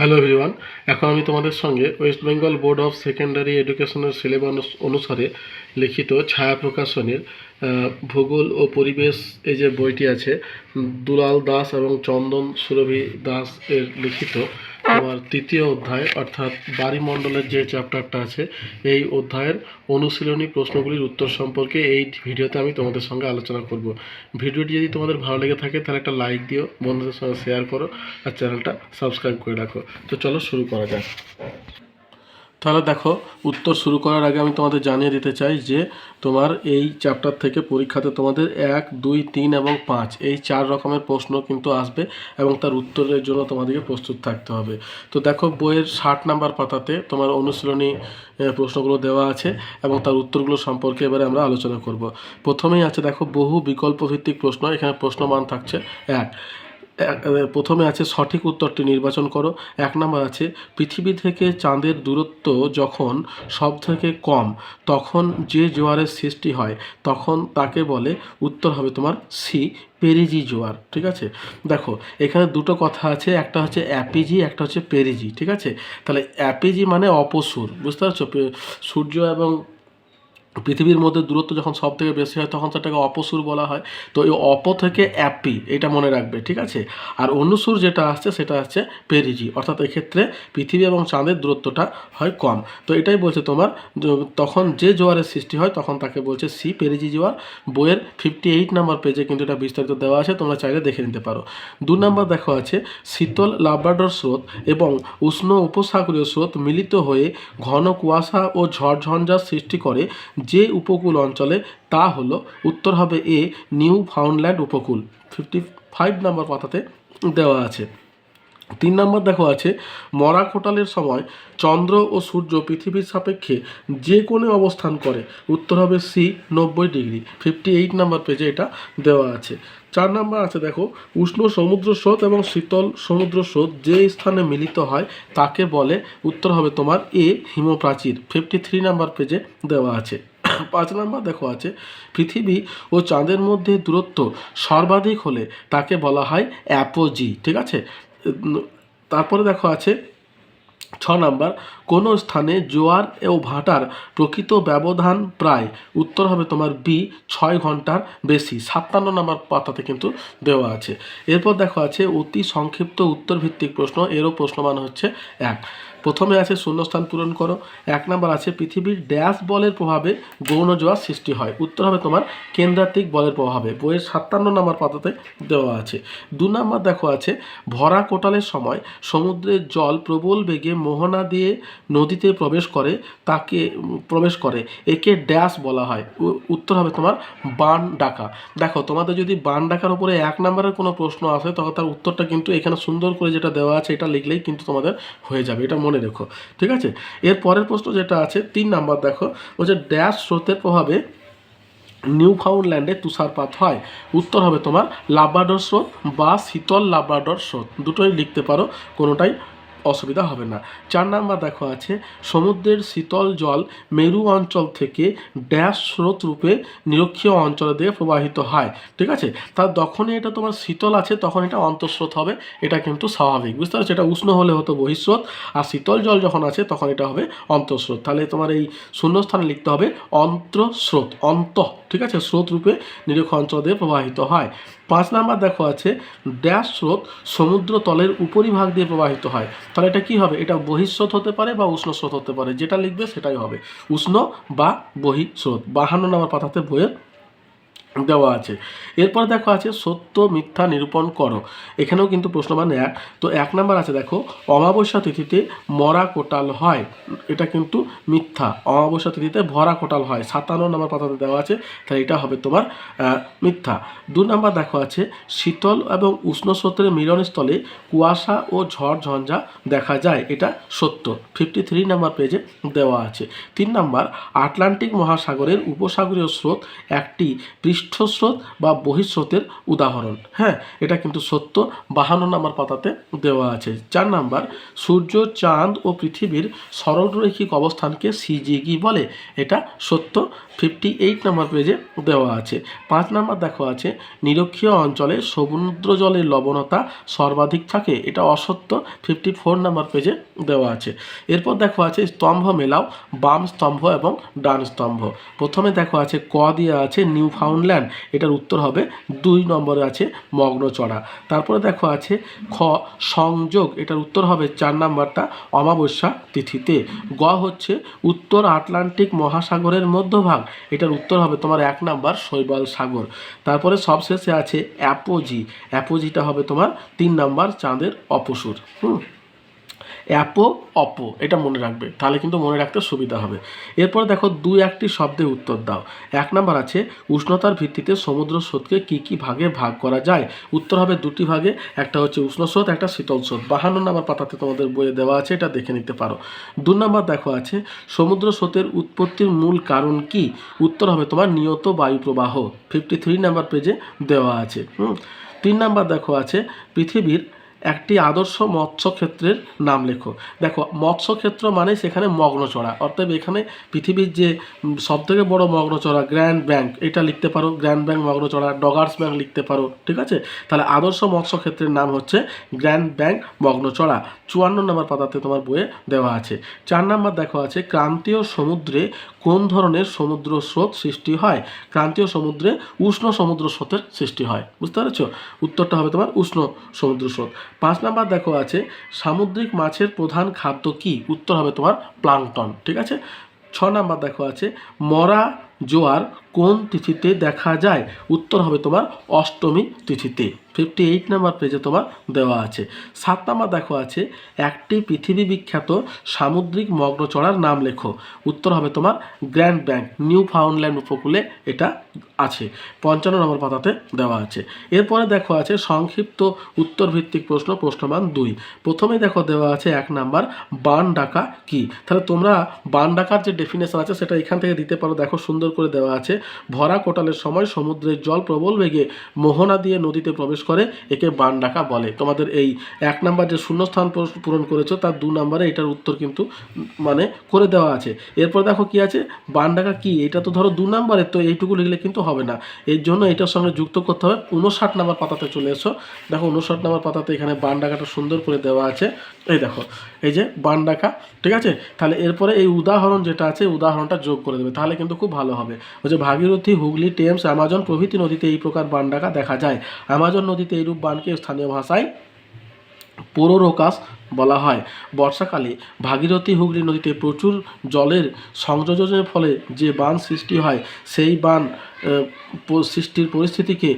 Hello everyone এখন আমি তোমাদের সঙ্গে West Bengal board of secondary এডুকেশনের সিলেবাস অনুসারে লিখিত ছায়া প্রকাশনের ভূগোল ও পরিবেশ এই যে বইটি আছে দুলাল দাস এবং চন্দন সুরভি দাস এর লিখিত তোমার তৃতীয় অধ্যায়, অর্থাৎ বাড়িমণ্ডলের যে চ্যাপ্টারটা আছে, এই অধ্যায়ের অনুশীলনী প্রশ্নগুলির উত্তর সম্পর্কে এই ভিডিওতে আমি তোমাদের সঙ্গে আলোচনা করব। ভিডিওটি যদি তোমাদের ভালো লেগে থাকে, তাহলে একটা লাইক দিও, বন্ধুদের সঙ্গে শেয়ার করো, আর চ্যানেলটা সাবস্ক্রাইব করে রাখো। তো চলো শুরু করা যাক। তাহলে দেখো, উত্তর শুরু করার আগে আমি তোমাদের জানিয়ে দিতে চাই যে তোমার এই চ্যাপ্টার থেকে পরীক্ষাতে তোমাদের এক, দুই, তিন এবং পাঁচ, এই চার রকমের প্রশ্ন কিন্তু আসবে এবং তার উত্তরের জন্য তোমাদেরকে প্রস্তুত থাকতে হবে। তো দেখো, বইয়ের ষাট নাম্বার পাতাতে তোমার অনুশীলনী প্রশ্নগুলো দেওয়া আছে এবং তার উত্তরগুলো সম্পর্কে এবারে আমরা আলোচনা করব। প্রথমেই আছে দেখো, বহু বিকল্প ভিত্তিক প্রশ্ন, এখানে প্রশ্নমান থাকছে এক। প্রথমে আছে সঠিক উত্তরটি নির্বাচন করো। এক নম্বর আছে, পৃথিবী থেকে চাঁদের দূরত্ব যখন সব থেকে কম, তখন যে জোয়ারের সৃষ্টি হয়, তখন তাকে বলে, উত্তর হবে তোমার সি পেরিজি জোয়ার, ঠিক আছে? দেখো, এখানে দুটো কথা আছে, একটা হচ্ছে অ্যাপিজি, একটা হচ্ছে পেরিজি, ঠিক আছে? তাহলে অ্যাপিজি মানে অপসুর, বুঝতে পারছ? সূর্য এবং পৃথিবীর মধ্যে দূরত্ব যখন সব থেকে বেশি হয়, তখন সেটাকে অপসুর বলা হয়। তো এই অপ থেকে অ্যাপি, এটা মনে রাখবে, ঠিক আছে? আর অনুসুর যেটা আসছে, সেটা আসছে পেরিজি। অর্থাৎ এক্ষেত্রে পৃথিবী এবং চাঁদের দূরত্বটা হয় কম। তো এটাই বলছে তোমার তখন যে জোয়ারের সৃষ্টি হয়, তখন তাকে বলছে সি পেরিজি জোয়ার। বইয়ের ফিফটি এইট নাম্বার পেজে কিন্তু এটা বিস্তারিত দেওয়া আছে, তোমরা চাইলে দেখে নিতে পারো। দু নম্বর দেখো আছে, শীতল লাব্রাডর স্রোত এবং উষ্ণ উপসাগরীয় স্রোত মিলিত হয়ে ঘন কুয়াশা ও ঝড়ঝঞ্ঝার সৃষ্টি করে যে উপকূল অঞ্চলে, তা হলো উত্তর হবে এ নিউ ফাউন্ডল্যান্ড উপকূল। ফিফটি ফাইভ নাম্বার পাতাতে দেওয়া আছে। তিন নম্বর দেখো আছে মরা কোটালের সময় চন্দ্র ও সূর্য পৃথিবীর সাপেক্ষে যে কোণে অবস্থান করে, উত্তর হবে সি নব্বই ডিগ্রি। ফিফটি এইট নাম্বার পেজে এটা দেওয়া আছে। চার নাম্বার আছে দেখো, উষ্ণ সমুদ্র স্রোত এবং শীতল সমুদ্র স্রোত যে স্থানে মিলিত হয়, তাকে বলে উত্তর হবে তোমার এ হিমপ্রাচীর। ফিফটি থ্রি নাম্বার পেজে দেওয়া আছে। পাঁচ নাম্বার দেখো আছে, পৃথিবী ও চাঁদের মধ্যে দূরত্ব সর্বাধিক হলে তাকে বলা হয় অ্যাপোজি, ঠিক আছে? তারপরে দেখো আছে, ছ নাম্বার, কোনো স্থানে জোয়ার ও ভাটার প্রকৃত ব্যবধান প্রায়? উত্তর হবে তোমার বি ছয় ঘণ্টার বেশি। সাতান্ন নাম্বার পাতাতে কিন্তু দেওয়া আছে। এরপর দেখো আছে, অতি সংক্ষিপ্ত উত্তর ভিত্তিক প্রশ্ন, এরও প্রশ্নমান হচ্ছে এক। প্রথমে আছে শূন্যস্থান পূরণ করো। এক নাম্বার আছে, পৃথিবীর ড্যাশ বলের প্রভাবে গৌণ জোয়ার সৃষ্টি হয়। উত্তর হবে তোমার কেন্দ্রাত্মিক বলের প্রভাবে। বইয়ের সাতান্ন নম্বর পাতাতে দেওয়া আছে। দু নম্বর দেখো আছে, ভরা কোটালের সময় সমুদ্রের জল প্রবল বেগে মোহনা দিয়ে নদীতে প্রবেশ করে, তাকে প্রবেশ করে। একে ড্যাশ বলা হয়। উত্তর হবে তোমার বান ডাকা। দেখো, তোমাদের যদি বান ডাকার উপরে এক নম্বরের কোনো প্রশ্ন আসে, তখন তার উত্তরটা কিন্তু এখানে সুন্দর করে যেটা দেওয়া আছে, এটা লিখলেই কিন্তু তোমাদের হয়ে যাবে। এটা মনে রেখো, ঠিক আছে? এর পরের প্রশ্ন যেটা আছে, তিন নাম্বার দেখো বলছে ড্যাশ স্রোতের প্রভাবে নিউ ফাউন্ডল্যান্ডে তুষারপাত হয়। উত্তর হবে তোমার লাব্রাডর স্রোত বা শীতল লাব্রাডর স্রোত। দুটোই লিখতে পারো, কোনোটাই অসুবিধা হবে না। চার নাম্বার দেখো আছে, সমুদ্রের শীতল জল মেরু অঞ্চল থেকে ড্যাশ স্রোত রূপে নিরক্ষীয় অঞ্চলের দিকে প্রবাহিত হয়, ঠিক আছে? তার যখনই এটা তোমার শীতল আছে, তখন এটা অন্তঃস্রোত হবে, এটা কিন্তু স্বাভাবিক, বুঝতে পারছ? এটা উষ্ণ হলে হতো বহিঃস্রোত, আর শীতল জল যখন আছে, তখন এটা হবে অন্তঃস্রোত। তাহলে তোমার এই শূন্যস্থানে লিখতে হবে অন্তঃস্রোত অন্ত, ঠিক আছে? স্রোত রূপে নিরক্ষ অঞ্চল দিয়ে প্রবাহিত হয়। পাঁচ নাম্বার দেখো আছে ড্যাশ স্রোত সমুদ্র তলের উপরিভাগ দিয়ে প্রবাহিত হয়। তাহলে এটা কি হবে? এটা বহিঃস্রোত হতে পারে বা উষ্ণ স্রোত হতে পারে। যেটা লিখবে সেটাই হবে। উষ্ণ বা বহিঃস্রোত। বাহান্ন নাম্বার পাতাতে বইয়ের দেওয়া আছে। এরপর দেখো আছে, সত্য, মিথ্যা নিরূপণ করো। এখানেও কিন্তু প্রশ্নমান এক। তো এক নাম্বার আছে, দেখো, অমাবস্যা তিথিতে মরা কোটাল হয়। এটা কিন্তু মিথ্যা। অমাবস্যা তিথিতে ভরা কোটাল হয়। সাতান্ন নাম্বার পাতাতে দেওয়া আছে, তাহলে এটা হবে তোমার মিথ্যা। দু নাম্বার দেখো আছে, শীতল এবং উষ্ণ স্রোতের মিলনস্থলে কুয়াশা ও ঝড় ঝঞ্ঝা দেখা যায়। এটা সত্য। ফিফটি থ্রি নাম্বার পেজে দেওয়া আছে। তিন নাম্বার, আটলান্টিক মহাসাগরের উপসাগরীয় স্রোত একটি পৃষ্ঠ পৃষ্ঠস্রোত বা বহিঃস্রোতের উদাহরণ। হ্যাঁ এটা কিন্তু সত্য। বাহান্ন নাম্বার পাতাতে দেওয়া আছে। চার নাম্বার, সূর্য, চাঁদ ও পৃথিবীর সরলরৈখিক অবস্থানকে সিজিগি বলে। এটা সত্য। ফিফটি এইট নাম্বার পেজে দেওয়া আছে। পাঁচ নাম্বার দেখো আছে, নিরক্ষীয় অঞ্চলে সমুদ্র জলের লবণতা সর্বাধিক থাকে। এটা অসত্য। ফিফটি ফোর নাম্বার পেজে দেওয়া আছে। এরপর দেখো আছে, স্তম্ভ মেলাও, বাম স্তম্ভ এবং ডান স্তম্ভ। প্রথমে দেখো আছে, ক দিয়ে আছে নিউ ফাউন্ডল্যান্ড এটার উত্তর হবে দুই নম্বরে আছে মগ্নচড়া। তারপরে দেখো আছে খ, সংযোগ। এটার উত্তর হবে চার নাম্বারটা অমাবস্যা তিথিতে। গ হচ্ছে উত্তর আটলান্টিক মহাসাগরের মধ্যভাগ। এটার উত্তর হবে তোমার এক নাম্বার শৈবাল সাগর। তারপরে সবশেষে আছে অ্যাপোজি। অ্যাপোজিটা হবে তোমার তিন নাম্বার চাঁদের অপসুর। হুম? অ্যাপো, অপো, এটা মনে রাখবে। তাহলে কিন্তু মনে রাখতে সুবিধা হবে। এরপর দেখো দু একটি শব্দে উত্তর দাও। এক নাম্বার আছে, উষ্ণতার ভিত্তিতে সমুদ্র স্রোতকে কী কী ভাগে ভাগ করা যায়? উত্তর হবে দুটি ভাগে, একটা হচ্ছে উষ্ণ স্রোত, একটা শীতল স্রোত। বাহান্ন নাম্বার পাতাতে তোমাদের বইয়ে দেওয়া আছে, এটা দেখে নিতে পারো। দু নাম্বার দেখো আছে, সমুদ্র স্রোতের উৎপত্তির মূল কারণ কি? উত্তর হবে তোমার নিয়ত বায়ু প্রবাহ। ফিফটি থ্রি নাম্বার পেজে দেওয়া আছে। হুম। তিন নাম্বার দেখো আছে, পৃথিবীর একটি আদর্শ মৎস্যক্ষেত্রের নাম লেখো। দেখো, মৎস্যক্ষেত্র মানে সেখানে মগ্নচড়া। অর্থাৎ এখানে পৃথিবীর যে সব থেকে বড় মগ্নচড়া গ্র্যান্ড ব্যাংক এটা লিখতে পারো। গ্র্যান্ড ব্যাংক মগ্নচড়া ডগার্স ব্যাংক লিখতে পারো, ঠিক আছে? তাহলে আদর্শ মৎস্যক্ষেত্রের নাম হচ্ছে গ্র্যান্ড ব্যাংক মগ্নচড়া। চুয়ান্ন নম্বর পাতাতে তোমার বইয়ে দেওয়া আছে। চার নাম্বার দেখো আছে, ক্রান্তীয় সমুদ্রে কোন ধরনের সমুদ্র স্রোত সৃষ্টি হয়? ক্রান্তীয় সমুদ্রে উষ্ণ সমুদ্র স্রোতের সৃষ্টি হয়। বুঝতে পেরেছ? উত্তরটা হবে তোমার উষ্ণ সমুদ্র স্রোত। পাঁচ নাম্বার দেখো আছে, সামুদ্রিক মাছের প্রধান খাদ্য কি? উত্তর হবে তোমার প্লাংটন, ঠিক আছে? ছ নাম্বার দেখো আছে, মরা জোয়ার কোন তিথিতে দেখা যায়? উত্তর হবে তোমার অষ্টমী তিথিতে। ফিফটি এইট নাম্বার পেজে তোমার দেওয়া আছে। সাত নাম্বার দেখো আছে, একটি পৃথিবী বিখ্যাত সামুদ্রিক মগ্নচড়ার নাম লেখো। উত্তর হবে তোমার গ্র্যান্ড ব্যাংক, নিউ ফাউন্ডল্যান্ড উপকূলে এটা আছে। পঞ্চান্ন নম্বর পাতাতে দেওয়া আছে। এরপরে দেখো আছে সংক্ষিপ্ত উত্তর ভিত্তিক প্রশ্ন প্রশ্নমান দুই। প্রথমে দেখো দেওয়া আছে এক নাম্বার বান ডাকা কি? তাহলে তোমরা বান ডাকার যে ডেফিনেশন আছে সেটা এখান থেকে দিতে পারো। দেখো সুন্দর করে দেওয়া আছে, ভরা কোটালের সময় সমুদ্রের জল প্রবল বেগে মোহনা দিয়ে নদীতে প্রবেশ করে একে বান ডাকা বলে। তোমাদের এই এক নাম্বার যে শূন্যস্থান পূর- পূরণ করেছ, তার দু নাম্বারে এটার উত্তর কিন্তু মানে করে দেওয়া আছে। এরপর দেখো কি আছে, বান ডাকা কি? এটা তো ধরো দু নাম্বারে, তো এইটুকু লিখলে কিন্তু হবে না। এর জন্য এটার সঙ্গে যুক্ত করতে হবে। উনষাট নাম্বার পাতাতে চলে এসো। দেখো উনষাট নাম্বার পাতাতে এখানে বান ডাকাটা সুন্দর করে দেওয়া আছে। এই দেখো, এই যে বান ডাকা, ঠিক আছে? তাহলে এরপরে এই উদাহরণ যেটা আছে উদাহরণটা যোগ করে দেবে। তাহলে কিন্তু খুব ভালো হবে। হচ্ছে ভাগীরথী, হুগলি, টেমস অ্যামাজন প্রভৃতি নদীতে এই প্রকার বান ডাকা দেখা যায়। অ্যামাজন নদীতে এইরূপ বানকে স্থানীয় ভাষায় পোরোরোকাস বলা হয়। বর্ষাকালে ভাগীরথী হুগলি নদীতে প্রচুর জলের সংযোজনের ফলে যে বান সৃষ্টি হয়, সেই বান সৃষ্টির পরিস্থিতিকে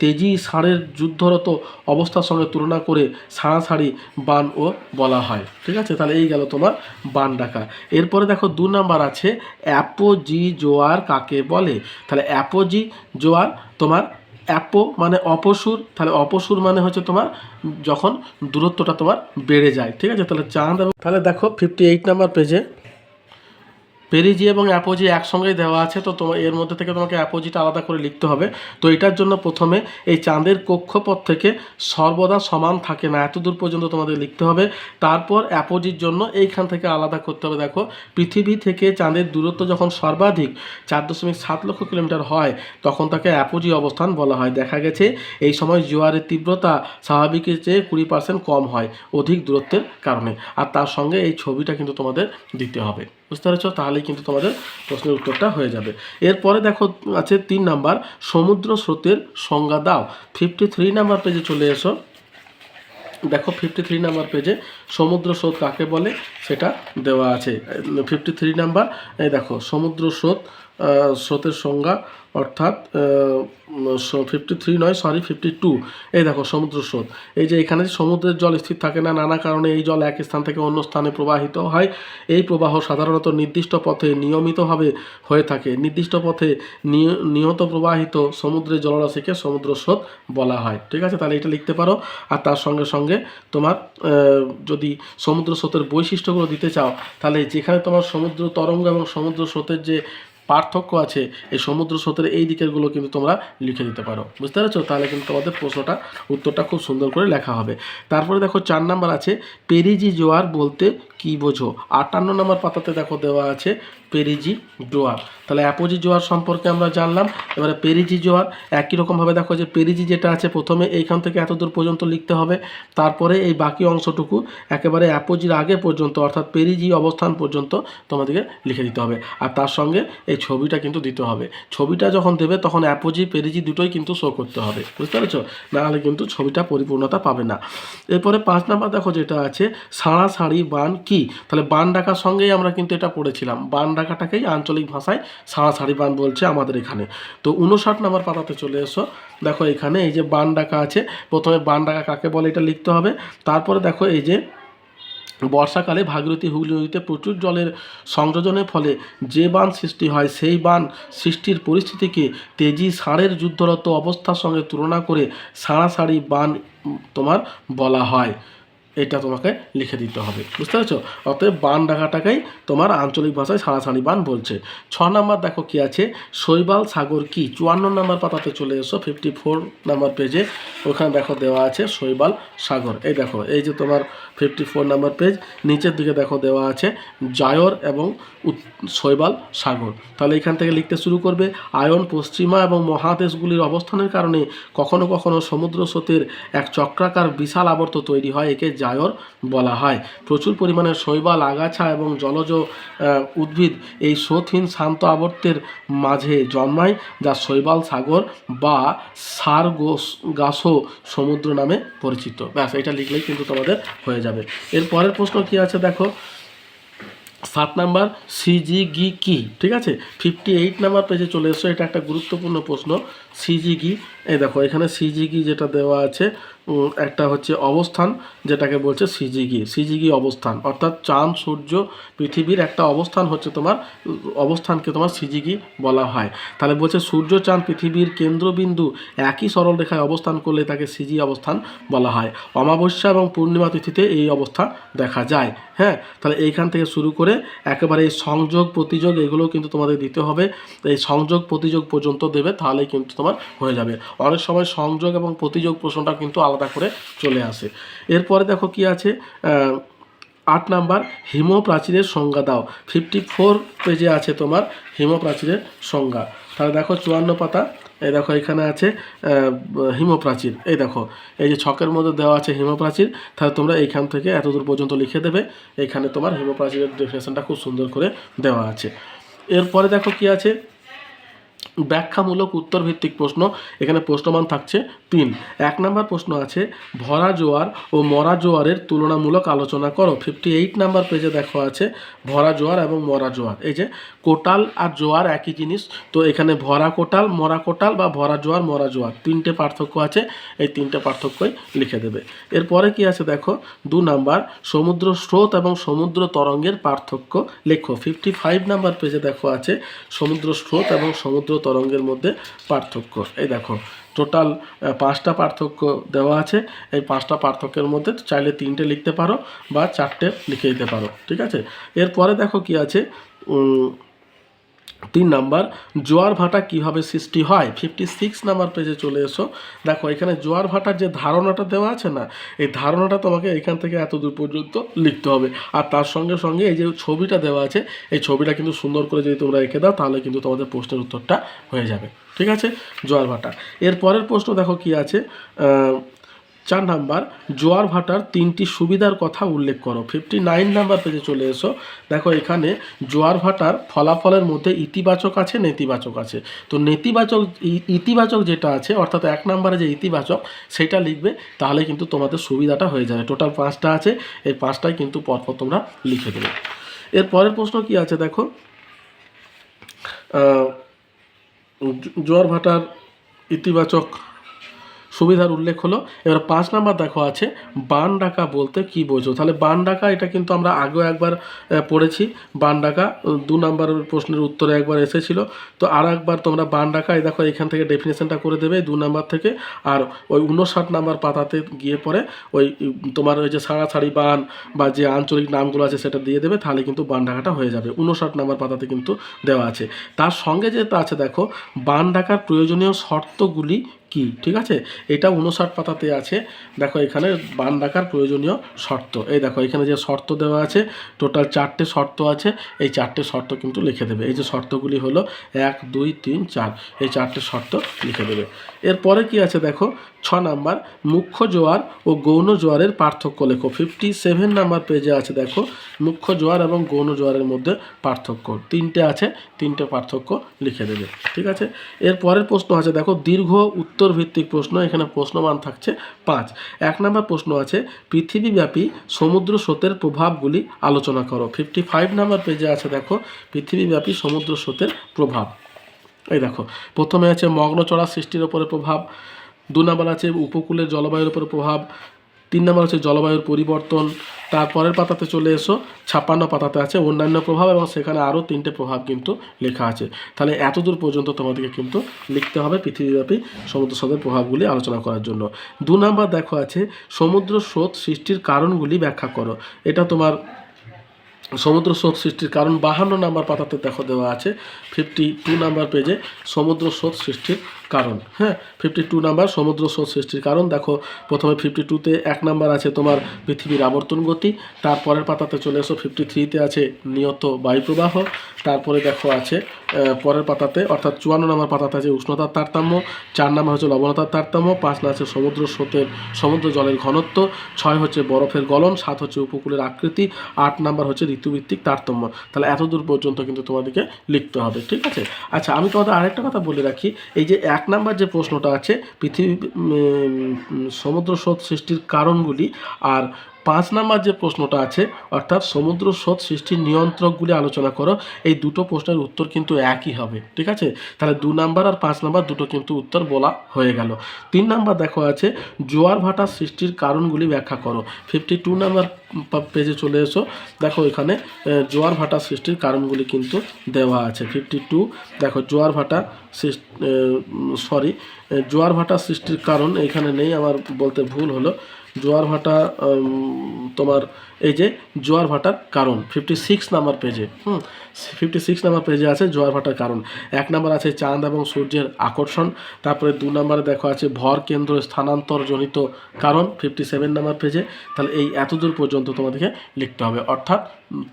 তেজি ষাঁড়ের যুদ্ধরত অবস্থার সঙ্গে তুলনা করে সাড়াসাড়ি বান ও বলা হয়। ঠিক আছে? তাহলে এই গেল তোমার বান ডাকা। এরপরে দেখো, দু নাম্বার আছে অ্যাপোজি জোয়ার কাকে বলে? তাহলে অ্যাপোজি জোয়ার তোমার অ্যাপো মানে অপসুর, তাহলে অপসুর মানে হচ্ছে তোমার যখন দূরত্বটা তোমার বেড়ে যায়, ঠিক আছে? তাহলে চাঁদ তাহলে দেখো ফিফটি এইট নাম্বার পেজে পেরিজি এবং অ্যাপোজি একসঙ্গেই দেওয়া আছে, তো তোমার এর মধ্যে থেকে তোমাকে অ্যাপোজিটা আলাদা করে লিখতে হবে। তো এটার জন্য প্রথমে এই চাঁদের কক্ষপথ থেকে সর্বদা সমান থাকে না, এত দূর পর্যন্ত তোমাদের লিখতে হবে। তারপর অ্যাপোজির জন্য এইখান থেকে আলাদা করতে হবে। দেখো, পৃথিবী থেকে চাঁদের দূরত্ব যখন সর্বাধিক চার দশমিক সাত লক্ষ কিলোমিটার হয়, তখন তাকে অ্যাপোজি অবস্থান বলা হয়। দেখা গেছে, এই সময় জোয়ারের তীব্রতা স্বাভাবিকের চেয়ে কুড়ি পার্সেন্ট কম হয় অধিক দূরত্বের কারণে। আর তার সঙ্গে এই ছবিটা কিন্তু তোমাদের দিতে হবে। বুঝতে পারছ? তাহলেই কিন্তু তোমাদের প্রশ্নের উত্তরটা হয়ে যাবে। এরপরে দেখো, আছে তিন নাম্বার, সমুদ্র স্রোতের সংজ্ঞা দাও। ফিফটি থ্রি নাম্বার পেজে চলে এসো। দেখো ফিফটি থ্রি নাম্বার পেজে সমুদ্র স্রোত কাকে বলে? সেটা দেওয়া আছে। ফিফটি থ্রি নাম্বার, এই দেখো, সমুদ্র স্রোত স্রোতের সংজ্ঞা, অর্থাৎ ফিফটি থ্রি নয় সরি ফিফটি টু এই দেখো, সমুদ্র স্রোত। এই যে এখানে সমুদ্রের জল স্থির থাকে না, নানা কারণে এই জল এক স্থান থেকে অন্য স্থানে প্রবাহিত হয়। এই প্রবাহ সাধারণত নির্দিষ্ট পথে নিয়মিতভাবে হয়ে থাকে। নির্দিষ্ট পথে নিয়- নিয়ত প্রবাহিত সমুদ্রের জলরাশিকে সমুদ্র স্রোত বলা হয়। ঠিক আছে? তাহলে এটা লিখতে পারো। আর তার সঙ্গে সঙ্গে তোমার যদি সমুদ্র স্রোতের বৈশিষ্ট্যগুলো দিতে চাও, তাহলে যেখানে তোমার সমুদ্র তরঙ্গ এবং সমুদ্র স্রোতের যে পার্থক্য আছে এই সমুদ্র স্রোতের এই দিকেরগুলো কিন্তু তোমরা লিখে দিতে পারো। বুঝতে পেরেছ? তাহলে কিন্তু তোমাদের প্রশ্নটা, উত্তরটা খুব সুন্দর করে লেখা হবে। তারপরে দেখো চার নাম্বার আছে, পেরিজি জোয়ার বলতে কি বোঝো? আটান্ন নম্বর পাতাতে দেখো দেওয়া আছে পেরিজি জোয়ার। তাহলে অ্যাপোজি জোয়ার সম্পর্কে আমরা জানলাম। এবারে পেরিজি জোয়ার একই রকমভাবে দেখো যে পেরিজি যেটা আছে প্রথমে এইখান থেকে এত দূর পর্যন্ত লিখতে হবে। তারপরে এই বাকি অংশটুকু একেবারে অ্যাপোজির আগে পর্যন্ত অর্থাৎ পেরিজি অবস্থান পর্যন্ত তোমাদেরকে লিখে দিতে হবে। আর তার সঙ্গে এই ছবিটা কিন্তু দিতে হবে। ছবিটা যখন দেবে তখন অ্যাপোজি, পেরিজি দুটোই কিন্তু শো করতে হবে। বুঝতে পেরেছ? নাহলে কিন্তু ছবিটা পরিপূর্ণতা পাবে না। এরপরে পাঁচ নাম্বার দেখো যেটা আছে, সাড়া, সাড়ি, বান কি? তাহলে বান ডাকার সঙ্গেই আমরা কিন্তু এটা পড়েছিলাম বান ডাকাটাকেই আঞ্চলিক ভাষায় সাড়া সাড়ি বান বলছে আমাদের এখানে। তো উনষাট নাম্বার পাতাতে চলে এসো। দেখো এখানে এই যে বান ডাকা আছে, প্রথমে বান ডাকা কাকে বলে এটা লিখতে হবে। তারপরে দেখো এই যে বর্ষাকালে ভাগীরথী হুগলি নদীতে প্রচুর জলের সংযোজনের ফলে যে বান সৃষ্টি হয়, সেই বান সৃষ্টির পরিস্থিতিকে তেজি ষাঁড়ের যুদ্ধরত অবস্থার সঙ্গে তুলনা করে সাড়াসাড়ি বান তোমার বলা হয়। এটা তোমাকে লিখে দিতে হবে। বুঝতে পেরেছ? অতএব বান ডাকাটাকেই তোমার আঞ্চলিক ভাষায় সাড়াসাড়ি বান বলছে। ছ নাম্বার দেখো কি আছে? শৈবাল সাগর কি? চুয়ান্ন নাম্বার পাতাতে চলে এসো ফিফটি ফোর নাম্বার পেজে ওখানে দেখো দেওয়া আছে শৈবাল সাগর। এই দেখো, এই যে তোমার ফিফটি ফোর নাম্বার পেজ নিচের দিকে দেখো দেওয়া আছে জায়র এবং শৈবাল সাগর। তাহলে এখান থেকে লিখতে শুরু করবে, আয়ন পশ্চিমা এবং মহাদেশগুলির অবস্থানের কারণে কখনো কখনো সমুদ্র স্রোতের এক চক্রাকার বিশাল আবর্ত তৈরি হয়, একে জায়র বলা হয়। প্রচুর পরিমাণে শৈবাল, আগাছা এবং জলজ উদ্ভিদ এই স্রোতহীন শান্ত আবর্তের মাঝে জন্মায়, যা শৈবাল, সাগর বা সারগোস গাসো সমুদ্র নামে পরিচিত। ব্যাস, এটা লিখলেই কিন্তু তোমাদের হয়ে যাবে। এর পরের প্রশ্ন কি আছে দেখো? সাত নাম্বার সিজি গি কি? ঠিক আছে? ফিফটি এইট নাম্বার পেজে চলে এসো, এটা একটা গুরুত্বপূর্ণ প্রশ্ন। সিজি গি এই দেখো, এখানে সিজি গি যেটা দেওয়া আছে একটা হচ্ছে অবস্থান, যেটাকে বলছে সিজি গি সিজি গি অবস্থান, অর্থাৎ চাঁদ, সূর্য, পৃথিবীর একটা অবস্থান হচ্ছে তোমার, অবস্থানকে তোমার সিজি গি বলা হয়। তাহলে বলছে সূর্য, চাঁদ, পৃথিবীর কেন্দ্রবিন্দু একই সরল রেখায় অবস্থান করলে তাকে সিজি অবস্থান বলা হয়। অমাবস্যা এবং পূর্ণিমা তিথিতে এই অবস্থা দেখা যায়। হ্যাঁ তাহলে এইখান থেকে শুরু করে একেবারে এই সংযোগ, প্রতিযোগ, এগুলো কিন্তু তোমাদের দিতে হবে। এই সংযোগ, প্রতিযোগ পর্যন্ত দেবে তাহলেই কিন্তু তোমার হয়ে যাবে। অনেক সময় সংযোগ এবং প্রতিযোগ প্রশ্নটা কিন্তু আলাদা করে চলে আসে। এরপরে দেখো কি আছে? আট নাম্বার, হিমপ্রাচীরের সংজ্ঞা দাও। ফিফটি ফোর পেজে আছে তোমার হিমপ্রাচীরের সংজ্ঞা। তাহলে দেখো চুয়ান্ন পাতা, এই দেখো এখানে আছে হিমপ্রাচীর। এই দেখো, এই যে ছকের মধ্যে দেওয়া আছে হিমপ্রাচীর, তাহলে তোমরা এইখান থেকে এত দূর পর্যন্ত লিখে দেবে। এখানে তোমার হিমপ্রাচীরের ডেফিনেশনটা খুব সুন্দর করে দেওয়া আছে। এরপরে দেখো কি আছে? ব্যাখ্যামূলক উত্তর ভিত্তিক প্রশ্ন। এখানে প্রশ্নমান থাকছে তিন। এক নম্বর প্রশ্ন আছে, ভরা জোয়ার ও মরা জোয়ারের তুলনামূলক আলোচনা করো। ফিফটি এইট নাম্বার পেজে দেখো আছে, ভরা জোয়ার এবং মরা জোয়ার। এই যে, কোটাল আর জোয়ার একই জিনিস, তো এখানে ভরা কোটাল, মরা কোটাল বা ভরা জোয়ার, মরা জোয়ার। তিনটে পার্থক্য আছে, এই তিনটে পার্থক্যই লিখে দেবে। এরপরে কি আছে দেখো, দু নাম্বার, সমুদ্র স্রোত এবং সমুদ্র তরঙ্গের পার্থক্য লেখো। ফিফটি ফাইভ নাম্বার পেজে দেখো আছে, সমুদ্র স্রোত এবং সমুদ্র তরঙ্গের মধ্যে পার্থক্য। এই দেখো টোটাল পাঁচটা পার্থক্য দেওয়া আছে। এই পাঁচটা পার্থক্যের মধ্যে চাইলে তিনটে লিখতে পারো বা চারটে লিখে দিতে পারো, ঠিক আছে? এরপরে দেখো কি আছে তিন নাম্বার, জোয়ার ভাটা কীভাবে সৃষ্টি হয়? ফিফটি সিক্স নাম্বার পেজে চলে এসো। দেখো, এখানে জোয়ার ভাটার যে ধারণাটা দেওয়া আছে না, এই ধারণাটা তোমাকে এখান থেকে এত দূর পর্যন্ত লিখতে হবে। আর তার সঙ্গে সঙ্গে এই যে ছবিটা দেওয়া আছে, এই ছবিটা কিন্তু সুন্দর করে যদি তোমরা রেখে দাও, তাহলে কিন্তু তোমাদের প্রশ্নের উত্তরটা হয়ে যাবে। ঠিক আছে? জোয়ার ভাটা। এর পরের প্রশ্ন দেখো কি আছে? চার নাম্বার, জোয়ার ভাটার তিনটি সুবিধার কথা উল্লেখ করো। ফিফটি নাইন নাম্বার পেজে চলে এসো। দেখো এখানে জোয়ার ভাটার ফলাফলের মধ্যে ইতিবাচক আছে, নেতিবাচক আছে। তো নেতিবাচক ইতিবাচক যেটা আছে, অর্থাৎ এক নম্বরে যে ইতিবাচক, সেটা লিখবে, তাহলে কিন্তু তোমাদের সুবিধাটা হয়ে যাবে। টোটাল পাঁচটা আছে, এই পাঁচটাই কিন্তু পরপর তোমরা লিখে দেবে। এর পরের প্রশ্ন কি আছে দেখো? জোয়ার ভাটার ইতিবাচক সুবিধার উল্লেখ হলো, এবার পাঁচ নাম্বার দেখো আছে, বান ডাকা বলতে কি বোঝো? তাহলে বান ডাকা, এটা কিন্তু আমরা আগেও একবার পড়েছি। বান ডাকা দু নম্বরের প্রশ্নের উত্তরে একবার এসেছিল। তো আর একবার তোমরা বান ডাকা, এই দেখো এখান থেকে ডেফিনেশনটা করে দেবে দু নাম্বার থেকে। আর ওই উনষাট নাম্বার পাতাতে গিয়ে পরে ওই তোমার ওই যে সাড়াছাড়ি বান বা যে আঞ্চলিক নামগুলো আছে সেটা দিয়ে দেবে, তাহলে কিন্তু বান ডাকাটা হয়ে যাবে। উনষাট নাম্বার পাতাতে কিন্তু দেওয়া আছে। তার সঙ্গে যেটা আছে দেখো, বান ডাকার প্রয়োজনীয় শর্তগুলি কি, ঠিক আছে? এটা উনষাট পাতাতে আছে। দেখো, এখানে বান ডাকার প্রয়োজনীয় শর্ত। এই দেখো, এখানে যে শর্ত দেওয়া আছে টোটাল চারটে শর্ত আছে। এই চারটে শর্ত কিন্তু লিখে দেবে। এই যে শর্তগুলি হলো এক, দুই, তিন, চার। এই চারটে শর্ত লিখে দেবে। এরপরে কি আছে দেখো? ছ নাম্বার, মুখ্য জোয়ার ও গৌণ জোয়ারের পার্থক্য লেখো। ফিফটি সেভেন নাম্বার পেজে আছে দেখো, মুখ্য জোয়ার এবং গৌণ জোয়ারের মধ্যে পার্থক্য। তিনটে আছে, তিনটে পার্থক্য লিখে দেবে। ঠিক আছে? এর পরের প্রশ্ন আছে দেখো, দীর্ঘ উত্তর ভিত্তিক প্রশ্ন, এখানে প্রশ্নমান থাকছে পাঁচ। এক নম্বর প্রশ্ন আছে, পৃথিবীব্যাপী সমুদ্র স্রোতের প্রভাবগুলি আলোচনা করো। ফিফটি ফাইভ নাম্বার পেজে আছে, দেখো, পৃথিবীব্যাপী সমুদ্র স্রোতের প্রভাব। এই দেখো, প্রথমে আছে মগ্নচড়া সৃষ্টির ওপরে প্রভাব, দু নম্বর আছে উপকূলের জলবায়ুর উপরে প্রভাব, তিন নম্বর হচ্ছে জলবায়ুর পরিবর্তন তারপরের পাতাতে চলে এসো, ছাপ্পান্ন পাতাতে আছে অন্যান্য প্রভাব এবং সেখানে আরও তিনটে প্রভাব কিন্তু লেখা আছে। তাহলে এতদূর পর্যন্ত তোমাদেরকে কিন্তু লিখতে হবে পৃথিবীব্যাপী সমুদ্র স্রোতের প্রভাবগুলি আলোচনা করার জন্য। দু নম্বর দেখো আছে, সমুদ্র স্রোত সৃষ্টির কারণগুলি ব্যাখ্যা করো। এটা তোমার সমুদ্র স্রোত সৃষ্টির কারণ, বাহান্ন নাম্বার পাতাতে দেখো দেওয়া আছে ফিফটি টু নাম্বার পেজে সমুদ্র স্রোত সৃষ্টির কারণ। হ্যাঁ ফিফটি টু নাম্বার সমুদ্র স্রোত সৃষ্টির কারণ। দেখো, প্রথমে ফিফটি টুতে এক নাম্বার আছে তোমার পৃথিবীর আবর্তন গতি, তারপরের পাতাতে চলে এসো ফিফটি থ্রিতে আছে নিয়ত বায়ুপ্রবাহ, তারপরে দেখো আছে পরের পাতাতে, অর্থাৎ চুয়ান্ন নাম্বার পাতাতে আছে উষ্ণতার তারতম্য, চার নাম্বার হচ্ছে লবণতার তারতম্য, পাঁচ নাম্বার আছে সমুদ্র স্রোতের, সমুদ্র জলের ঘনত্ব, ছয় হচ্ছে বরফের গলন, সাত হচ্ছে উপকূলের আকৃতি, আট নাম্বার হচ্ছে ঋতুভিত্তিক তারতম্য। তাহলে এতদূর পর্যন্ত কিন্তু তোমাদেরকে লিখতে হবে, ঠিক আছে? আচ্ছা আমি তোমাদের আরেকটা কথা বলে রাখি, এই যে এক নাম্বার যে প্রশ্নটা আছে পৃথিবী সমুদ্র সৃষ্টির কারণগুলি আর পাঁচ নাম্বার যে প্রশ্নটা আছে, অর্থাৎ সমুদ্র স্রোত সৃষ্টির নিয়ন্ত্রকগুলি আলোচনা করো, এই দুটো প্রশ্নের উত্তর কিন্তু একই হবে, ঠিক আছে? তাহলে দু নাম্বার আর পাঁচ নাম্বার দুটো কিন্তু উত্তর বলা হয়ে গেল। তিন নাম্বার দেখো আছে, জোয়ার ভাটা সৃষ্টির কারণগুলি ব্যাখ্যা করো। ফিফটি টু নাম্বার পেজে চলে এসো, দেখো এখানে জোয়ার ভাটা সৃষ্টির কারণগুলি কিন্তু দেওয়া আছে। ফিফটি টু দেখো জোয়ার ভাটা সরি জোয়ার ভাটা সৃষ্টির কারণ এখানে নেই, আমার বলতে ভুল হলো। জোয়ার ভাটা তোমার এই যে জোয়ার ভাটার কারণ ফিফটি সিক্স নাম্বার পেজে হুম ফিফটি সিক্স নাম্বার পেজে আছে জোয়ার ভাটার কারণ। এক নাম্বার আছে চাঁদ এবং সূর্যের আকর্ষণ, তারপরে দু নম্বরে দেখো আছে ভর কেন্দ্র স্থানান্তর জনিত কারণ ফিফটি সেভেন নাম্বার পেজে তাহলে এই এতদূর পর্যন্ত তোমাদেরকে লিখতে হবে। অর্থাৎ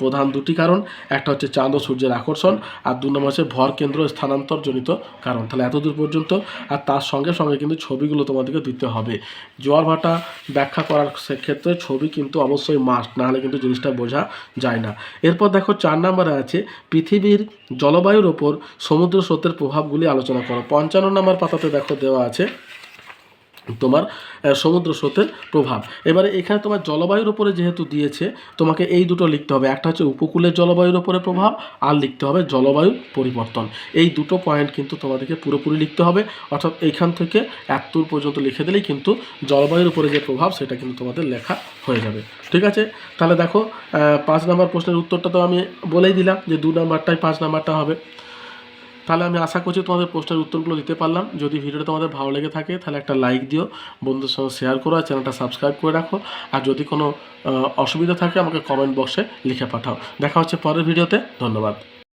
প্রধান দুটি কারণ, একটা হচ্ছে চাঁদ ও সূর্যের আকর্ষণ, আর দু নম্বর হচ্ছে ভর কেন্দ্র স্থানান্তর জনিত কারণ। তাহলে এতদূর পর্যন্ত, আর তার সঙ্গে সঙ্গে কিন্তু ছবিগুলো তোমাদেরকে দিতে হবে। জোয়ার ভাটা ব্যাখ্যা করার ক্ষেত্রে ছবি কিন্তু অবশ্যই মাস্ট নাহলে কিন্তু জিনিসটা বোঝা যায় না। এরপর দেখো চার নম্বরে আছে, পৃথিবীর জলবায়ুর ওপর সমুদ্র স্রোতের প্রভাবগুলি আলোচনা করো। পঞ্চান্ন নম্বর পাতাতে দেখো দেওয়া আছে তোমার সমুদ্র স্রোতের প্রভাব। এবারে এখানে তোমার জলবায়ুর উপরে যেহেতু দিয়েছে, তোমাকে এই দুটো লিখতে হবে। একটা হচ্ছে উপকূলের জলবায়ুর উপরে প্রভাব, আর লিখতে হবে জলবায়ু পরিবর্তন। এই দুটো পয়েন্ট কিন্তু তোমাদেরকে পুরোপুরি লিখতে হবে। অর্থাৎ এইখান থেকে এতদূর পর্যন্ত লিখে দিলেই কিন্তু জলবায়ুর উপরে যে প্রভাব, সেটা কিন্তু তোমাদের লেখা হয়ে যাবে। ঠিক আছে? তাহলে দেখো পাঁচ নাম্বার প্রশ্নের উত্তরটা তো আমি বলেই দিলাম যে দু নাম্বারটাই পাঁচ নাম্বারটা হবে। তাহলে আমি আশা করছি তোমাদের প্রশ্নের উত্তরগুলো দিতে পারলাম। যদি ভিডিওটা তোমাদের ভালো লেগে থাকে, তাহলে একটা লাইক দিও বন্ধুর সঙ্গে শেয়ার করো, আর চ্যানেলটা সাবস্ক্রাইব করে রাখো। আর যদি কোনো অসুবিধা থাকে, আমাকে কমেন্ট বক্সে লিখে পাঠাও। দেখা হচ্ছে পরের ভিডিওতে, ধন্যবাদ।